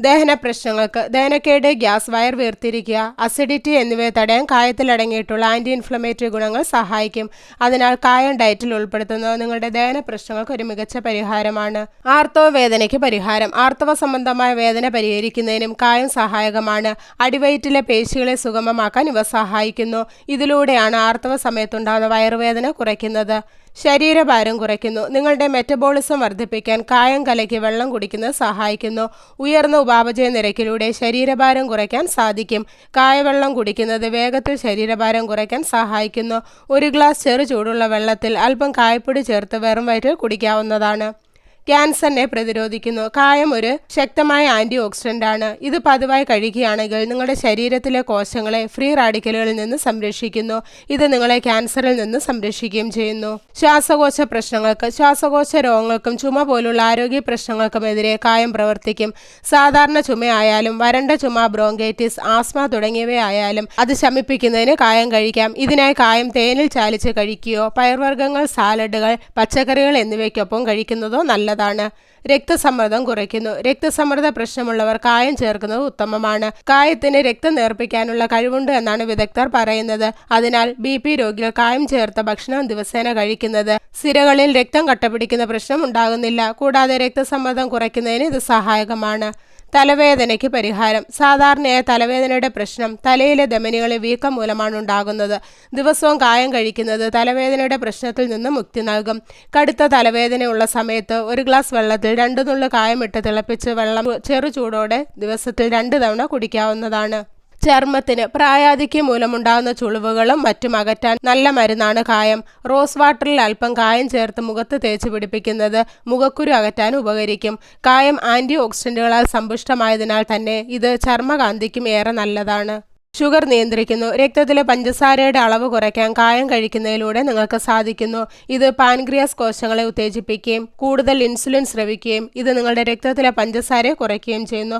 ദഹന പ്രശ്നങ്ങൾക്ക് ദഹനക്കേട് ഗ്യാസ് വയർ വീർത്തിരിക്കുക അസിഡിറ്റി എന്നിവയെ തടയാൻ കായത്തിൽ അടങ്ങിയിട്ടുള്ള ആന്റി ഇൻഫ്ലമേറ്ററി ഗുണങ്ങൾ സഹായിക്കും. അതിനാൽ കായം ഡയറ്റിൽ ഉൾപ്പെടുത്തുന്നത് നിങ്ങളുടെ ദഹന പ്രശ്നങ്ങൾക്ക് ഒരു മികച്ച പരിഹാരമാണ്. ആർത്തവ വേദനയ്ക്ക് പരിഹാരം. ആർത്തവ സംബന്ധമായ വേദന പരിഹരിക്കുന്നതിനും കായം സഹായകമാണ്. അടിവയറ്റിലെ പേശികളെ സുഗമമാക്കാൻ ഇവ സഹായിക്കുന്നു. ഇതിലൂടെയാണ് ആർത്തവ സമയത്തുണ്ടാകുന്ന വയറുവേദന കുറയ്ക്കുന്നത്. ശരീരഭാരം കുറയ്ക്കുന്നു. നിങ്ങളുടെ മെറ്റബോളിസം വർദ്ധിപ്പിക്കാൻ കായം കലക്കി വെള്ളം കുടിക്കുന്നത് സഹായിക്കുന്നു. ഉയർന്ന ഉപാപചയ നിരക്കിലൂടെ ശരീരഭാരം കുറയ്ക്കാൻ സാധിക്കും. കായവെള്ളം കുടിക്കുന്നത് വേഗത്തിൽ ശരീരഭാരം കുറയ്ക്കാൻ സഹായിക്കുന്നു. ഒരു ഗ്ലാസ് ചെറു ചൂടുള്ള വെള്ളത്തിൽ അല്പം കായപ്പൊടി ചേർത്ത് വെറും വയറ്റിൽ കുടിക്കാവുന്നതാണ്. ക്യാൻസറിനെ പ്രതിരോധിക്കുന്നു. കായം ഒരു ശക്തമായ ആന്റി ഓക്സിഡന്റ് ആണ്. ഇത് പതിവായി കഴിക്കുകയാണെങ്കിൽ നിങ്ങളുടെ ശരീരത്തിലെ കോശങ്ങളെ ഫ്രീ റാഡിക്കലുകളിൽ നിന്ന് സംരക്ഷിക്കുന്നു. ഇത് നിങ്ങളെ ക്യാൻസറിൽ നിന്ന് സംരക്ഷിക്കുകയും ചെയ്യുന്നു. ശ്വാസകോശ പ്രശ്നങ്ങൾക്ക് ശ്വാസകോശ രോഗങ്ങൾക്കും ചുമ പോലുള്ള ആരോഗ്യ പ്രശ്നങ്ങൾക്കുമെതിരെ കായം പ്രവർത്തിക്കും. സാധാരണ ചുമയായാലും വരണ്ട ചുമ ബ്രോങ്കൈറ്റിസ് ആസ്മ തുടങ്ങിയവയായാലും അത് ശമിപ്പിക്കുന്നതിന് കായം കഴിക്കാം. ഇതിനായി കായം തേനിൽ ചാലിച്ച് കഴിക്കുകയോ പയർവർഗങ്ങൾ സാലഡുകൾ പച്ചക്കറികൾ എന്നിവയ്ക്കൊപ്പം കഴിക്കുന്നതോ നല്ലതാണ് രക്തസമ്മർദ്ദം കുറയ്ക്കുന്നു. രക്തസമ്മർദ്ദ പ്രശ്നമുള്ളവർ കായം ചേർക്കുന്നത് ഉത്തമമാണ്. കായത്തിന് രക്തം നേർപ്പിക്കാനുള്ള കഴിവുണ്ട് എന്നാണ് വിദഗ്ധർ പറയുന്നത്. അതിനാൽ ബി പി രോഗികൾ കായം ചേർത്ത ഭക്ഷണം ദിവസേന കഴിക്കുന്നത്. സിരകളിൽ രക്തം കട്ടപിടിക്കുന്ന പ്രശ്നം ഉണ്ടാകുന്നില്ല. കൂടാതെ രക്തസമ്മർദ്ദം കുറയ്ക്കുന്നതിന് ഇത് സഹായകമാണ്. തലവേദനയ്ക്ക് പരിഹാരം. സാധാരണയായ തലവേദനയുടെ പ്രശ്നം തലയിലെ ധമനികളിൽ വീക്കം മൂലമാണ് ഉണ്ടാകുന്നത്. ദിവസവും കായം കഴിക്കുന്നത് തലവേദനയുടെ പ്രശ്നത്തിൽ നിന്ന് മുക്തി നൽകും. കടുത്ത തലവേദനയുള്ള സമയത്ത് ഒരു ഗ്ലാസ് വെള്ളത്തിൽ രണ്ടു നുള്ളു കായമിട്ട് തിളപ്പിച്ച് വെള്ളം ചെറു ചൂടോടെ ദിവസത്തിൽ രണ്ട് തവണ കുടിക്കാവുന്നതാണ്. ചർമ്മത്തിന് പ്രായാധിക്യം മൂലമുണ്ടാകുന്ന ചുളിവുകളും മറ്റും അകറ്റാൻ നല്ല മരുന്നാണ് കായം. റോസ് വാട്ടറിൽ അല്പം കായം ചേർത്ത് മുഖത്ത് തേച്ച് പിടിപ്പിക്കുന്നത് മുഖക്കുരു അകറ്റാൻ ഉപകരിക്കും. കായം ആന്റി ഓക്സിഡന്റുകളാൽ സമ്പുഷ്ടമായതിനാൽ തന്നെ ഇത് ചർമ്മകാന്തിക്കും ഏറെ നല്ലതാണ്. ഷുഗർ നിയന്ത്രിക്കുന്നു. രക്തത്തിലെ പഞ്ചസാരയുടെ അളവ് കുറയ്ക്കാൻ കായം കഴിക്കുന്നതിലൂടെ നിങ്ങൾക്ക് സാധിക്കുന്നു. ഇത് പാൻക്രിയാസ് കോശങ്ങളെ ഉത്തേജിപ്പിക്കുകയും കൂടുതൽ ഇൻസുലിൻ സ്രവിക്കുകയും ഇത് നിങ്ങളുടെ രക്തത്തിലെ പഞ്ചസാരയെ കുറയ്ക്കുകയും ചെയ്യുന്നു.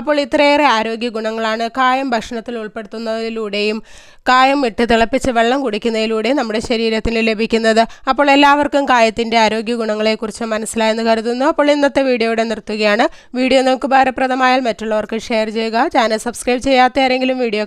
അപ്പോൾ ഇത്രയേറെ ആരോഗ്യ ഗുണങ്ങളാണ് കായം ഭക്ഷണത്തിൽ ഉൾപ്പെടുത്തുന്നതിലൂടെയും കായം ഇട്ട് തിളപ്പിച്ച് വെള്ളം കുടിക്കുന്നതിലൂടെയും നമ്മുടെ ശരീരത്തിന് ലഭിക്കുന്നത്. അപ്പോൾ എല്ലാവർക്കും കായത്തിന്റെ ആരോഗ്യ ഗുണങ്ങളെക്കുറിച്ച് മനസ്സിലായെന്ന് കരുതുന്നു. അപ്പോൾ ഇന്നത്തെ വീഡിയോയുടെ നിർത്തുകയാണ്. വീഡിയോ നിങ്ങൾക്ക് ഭാരപ്രദമായാൽ മറ്റുള്ളവർക്ക് ഷെയർ ചെയ്യുക. ചാനൽ സബ്സ്ക്രൈബ് ചെയ്യാത്ത ആരെങ്കിലും വീഡിയോ